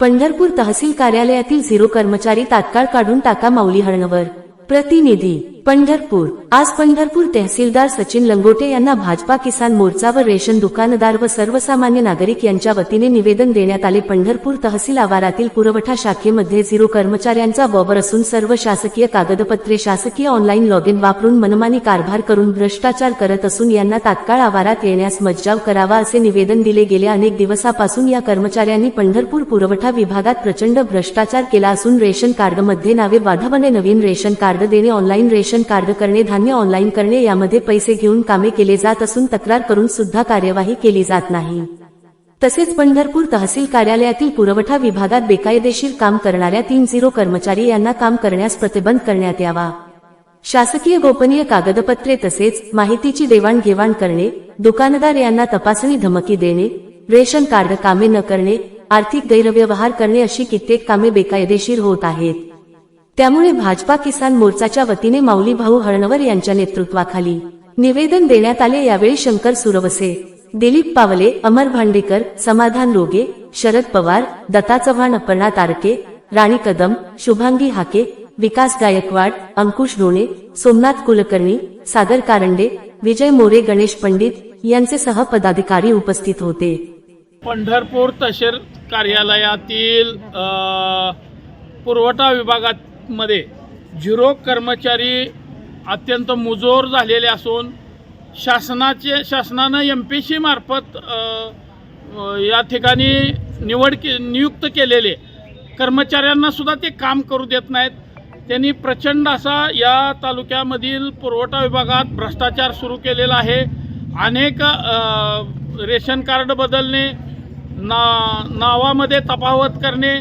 पंढरपूर तहसील कार्यालयातील झिरो कर्मचारी तात्काळ काढून टाका माऊली हरणवर. प्रतिनिधी पंढरपूर. आज पंढरपूर तहसीलदार सचिन लंगोटे यांना भाजपा किसान मोर्चा व रेशन दुकानदार व सर्वसामान्य नागरिक यांच्या वतीने निवेदन देण्यात आले. पंढरपूर तहसील आवारातील पुरवठा शाखेमध्ये झिरो कर्मचाऱ्यांचा बॉबर असून सर्व शासकीय कागदपत्रे शासकीय ऑनलाईन लॉगिन वापरून मनमानी कारभार करून भ्रष्टाचार करत असून यांना तात्काळ आवारात येण्यास मज्जाव करावा असे निवेदन दिले गेले. अनेक दिवसापासून या कर्मचाऱ्यांनी पंढरपूर पुरवठा विभागात प्रचंड भ्रष्टाचार केला असून रेशन कार्डमध्ये नावे वाढवणे नवीन रेशन कार्ड देणे ऑनलाईन रेशन कार्ड करणे धान्य ऑनलाईन करणे यामध्ये पैसे घेऊन कामे केले जात असून तक्रार करून सुद्धा कार्यवाही केली जात नाही. तसेच पंढरपूर तहसील कार्यालयातील पुरवठा विभागात बेकायदेशीर काम करणाऱ्या तीन झिरो कर्मचारी यांना काम करण्यास प्रतिबंध करण्यात यावा. शासकीय गोपनीय कागदपत्रे तसेच माहितीची देवाणघेवाण करणे दुकानदार यांना तपासणी धमकी देणे रेशन कार्ड कामे न करणे आर्थिक गैरव्यवहार करणे अशी कित्येक कामे बेकायदेशीर होत आहेत. त्यामुळे भाजपा किसान मोर्चाच्या वतीने माऊली भाऊ हळणवर यांच्या नेतृत्वाखाली निवेदन देण्यात आले. यावेळी शंकर सुरवसे दिलीप पावले अमर भांडेकर समाधान रोगे शरद पवार दत्ता चव्हाण अपर्णा तारके राणी कदम शुभांगी हाके विकास गायकवाड अंकुश डोणे सोमनाथ कुलकर्णी सागर कारंडे विजय मोरे गणेश पंडित यांचे सह पदाधिकारी उपस्थित होते. पंढरपूर तहसील कार्यालयातील पुरवठा विभागात विभागामध्ये झिरो कर्मचारी अत्यंत मुजोर झालेले असून शासनाचे शासनानं एम पी सी मार्फत या ठिकाणी निवड के नियुक्त केलेले कर्मचाऱ्यांना सुद्धा ते काम करू देत नाहीत. त्यांनी प्रचंड असा या तालुक्यामधील पुरवठा विभागात भ्रष्टाचार सुरू केलेला आहे. अनेक रेशन कार्ड बदलणे ना नावामध्ये तफावत करणे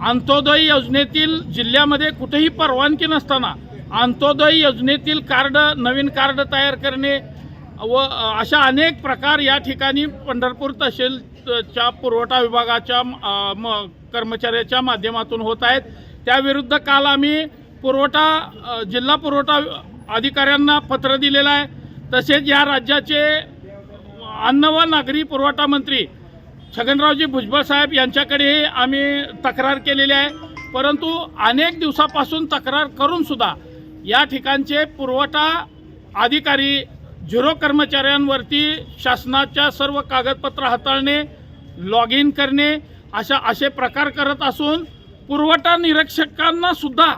अंत्योदय योजनेतील जिल्ह्यामध्ये कुठेही परवानगी नसताना अंत्योदय योजनेतील कार्ड नवीन कार्ड तयार करणे व अशा अनेक प्रकार या ठिकाणी पंढरपूर तहसीलच्या पुरवठा विभागाच्या म कर्मचाऱ्याच्या माध्यमातून होत आहेत. त्याविरुद्ध काल आम्ही पुरवठा जिल्हा पुरवठा अधिकाऱ्यांना पत्र दिलेलं आहे. तसेच या राज्याचे अन्न व नागरी पुरवठा मंत्री छगनरावजी भुजबळ साहेब यांच्याकडेही आम्ही तक्रार केलेली आहे. परंतु अनेक दिवसापासून तक्रार करूनसुद्धा या ठिकाणचे पुरवठा अधिकारी झिरो कर्मचाऱ्यांवरती शासनाच्या सर्व कागदपत्र हाताळणे लॉग इन करणे अशा असे प्रकार करत असून पुरवठा निरीक्षकांना सुद्धा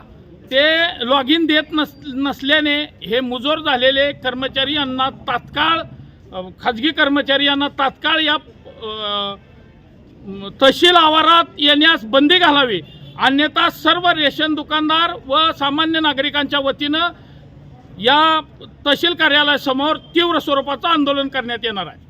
ते लॉग इन देत नस नसल्याने हे मुजोर झालेले कर्मचारी यांना तात्काळ खाजगी कर्मचारी यांना तात्काळ या तहसील आवारात येण्यास बंदी घालावी. अन्यथा सर्व रेशन दुकानदार व सामान्य नागरिकांच्या वतीनं या तहसील कार्यालयासमोर तीव्र स्वरूपाचं आंदोलन करण्यात येणार आहे.